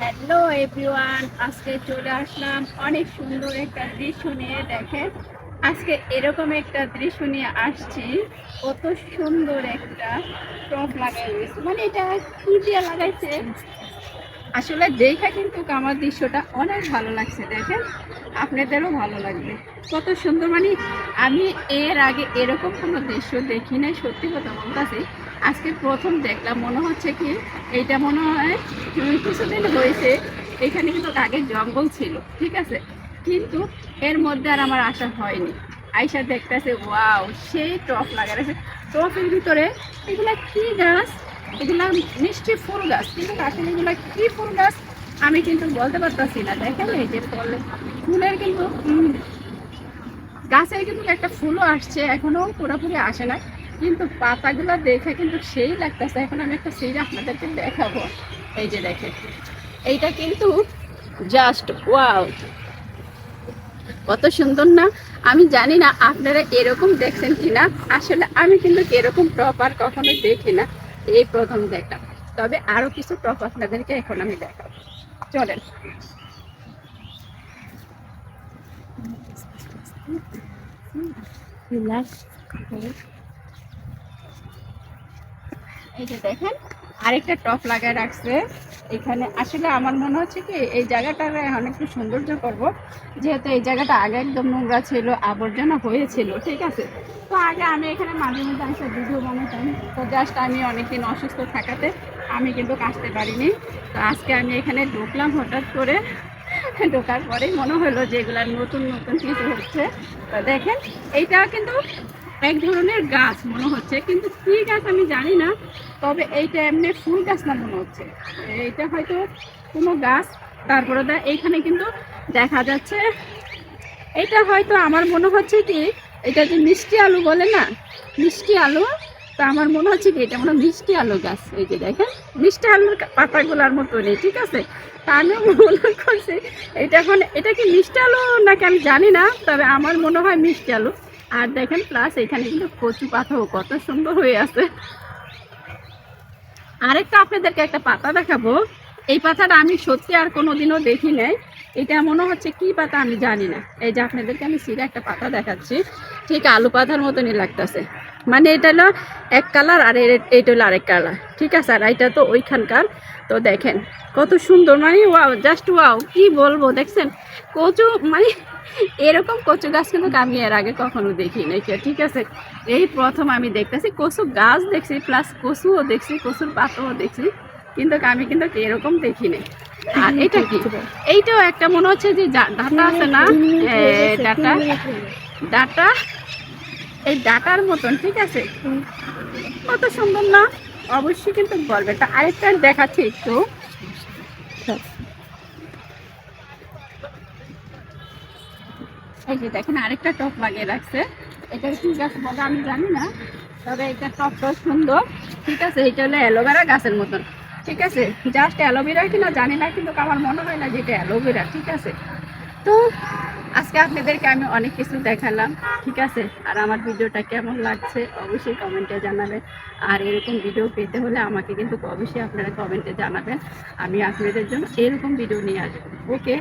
Hello everyone আজকে চলে আসলাম অনেক সুন্দর একটা দৃশ্য নিয়ে, দেখেন। আজকে এরকম একটা দৃশ্য নিয়ে আসছি। কত সুন্দর একটা টপ লাগাই মানে এটা কি দিয়ে লাগাইছে? আসলে দেখা কিন্তু আমার দৃশ্যটা অনেক ভালো লাগছে, দেখেন? আপনাদেরও ভালো লাগবে। কত সুন্দর মানে আমি এর আগে এরকম কোনো দৃশ্য দেখি নাই, সত্যি কথা বলতেছি। আজকে প্রথম দেখলাম, মনে হচ্ছে কি এইটা মনে হয় কিছুদিন হয়েছে, এখানে কিন্তু আগে জঙ্গল ছিল, ঠিক আছে? কিন্তু এর মধ্যে আর আমার আশা হয়নি। আইসা দেখতেছে, ওয়াও, সেই টপ লাগাইছে। টপের ভিতরে এগুলা কি গাছ? এগুলা মিষ্টি ফুল গাছ কিন্তু আসলে এগুলা কি ফুল গাছ আমি কিন্তু বলতে পারতাছি না। দেখেন এই যে ফল ফুলের কিন্তু উম, গাছে কিন্তু একটা ফুলও আসছে এখনও পুরোপুরি আসে না কিন্তু পাতাগুলো দেখে কিন্তু সেই লাগতেছে। এখন আমি একটা সেই আপনাদেরকে দেখাবো। এই যে দেখে এইটা কিন্তু জাস্ট ওয়াও কত সুন্দর না? আমি জানি না আপনারা এরকম দেখছেন কিনা। আসলে আমি কিন্তু এরকম প্রপার কখনো দেখি না। এই প্রথম দেখলাম। তবে আরও কিছু টপ আপনাদেরকে এখন আমি দেখাবো। চলেন। এই যে দেখেন, আরেকটা টপ লাগায় রাখছে। এখানে আসলে আমার মনে হচ্ছে কি, এই জায়গাটার এখন একটু সৌন্দর্য করব। যেহেতু এই জায়গাটা আগে একদম নোংরা ছিল, আবর্জনা হয়েছিল, ঠিক আছে? তো আগে আমি এখানে মাঝে মধ্যে আসে ভিডিও বানাতাম। তো জাস্ট আমি অনেকদিন অসুস্থ থাকাতে আমি কিন্তু আসতে পারিনি। তো আজকে আমি এখানে ঢুকলাম হঠাৎ করে। ঢোকার পরেই মনে হলো যে এগুলা নতুন নতুন কিছু হচ্ছে। তো দেখেন এইটা কিন্তু এক ধরনের গাছ মনে হচ্ছে, কিন্তু কি গাছ আমি জানি না, তবে এইটা এমনি ফুল গাছ না মনে হচ্ছে। এইটা হয়তো কোনো গাছ, তারপরে দা, এইখানে কিন্তু দেখা যাচ্ছে এটা হয়তো আমার মনে হচ্ছে কি, এটা যে মিষ্টি আলু বলে না, মিষ্টি আলু, তো আমার মনে হচ্ছে কি, এটা মনে মিষ্টি আলু গাছ, এই যে দেখেন, মিষ্টি আলুর পাতাগুলার মতো নেই, ঠিক আছে? তা আমি মনে করছি, এটা এখন, এটা কি মিষ্টি আলু নাকি আমি জানি না, তবে আমার মনে হয় মিষ্টি আলু। আর দেখেন প্লাস এখানে কিন্তু কচু পাতাও কত সুন্দর হয়ে আছে। আরেকটা আপনাদেরকে একটা পাতা দেখাবো। এই পাতাটা আমি সত্যি আর কোনোদিনও দেখি নাই। এটা মনে হচ্ছে কি পাতা আমি জানি না। এই যে আপনাদেরকে আমি সিরে একটা পাতা দেখাচ্ছি। ঠিক আলু পাতার মতনই লাগতেছে। মানে এটা হলো এক কালার আর এইটা হলো আরেক কালার। ঠিক আছে? আর এটা তো ওইখানকার। তো দেখেন, কত সুন্দর। মানে ওয়াও, জাস্ট ওয়াও। কি বলব, দেখছেন? কচু মানে এরকম কচু গাছ কিন্তু আমি এর আগে কখনো দেখি নাই ঠিক আছে? এই প্রথম আমি দেখতেছি। কচু গাছ দেখছি প্লাস কচুও দেখছি, কচুর পাতাও দেখছি। কিন্তু আমি কিন্তু এরকম দেখি নাই। আর এটা কি? এইটাও একটা মনে হচ্ছে যে ডাটা আছে না? ডাটা? ডাটা? এই ডাটার মতন, ঠিক আছে? কত সুন্দর না? অবশ্যই কিন্তু বলবে। তা আরেকটা দেখাচ্ছি একটু। এই যে দেখেন, আরেকটা টপ লাগিয়ে রাখছে। এটা কি গাছ বলে আমি জানি না, তবে এটা টপটাও সুন্দর। ঠিক আছে, এটা হলো অ্যালোভেরা গাছের মতন। ঠিক আছে জাস্ট অ্যালোভেরা কিনা জানি না, কিন্তু আমার মনে হয় না যে এটা অ্যালোভেরা, ঠিক আছে? তো আজকে আপনাদেরকে আমি অনেক কিছু দেখালাম, ঠিক আছে? আর আমার ভিডিওটা কেমন লাগছে অবশ্যই কমেন্টে জানাবেন। আর এরকম ভিডিও পেতে হলে আমাকে কিন্তু অবশ্যই আপনারা কমেন্টে জানাবেন। আমি আপনাদের জন্য এরকম ভিডিও নিয়ে আসব। ওকে?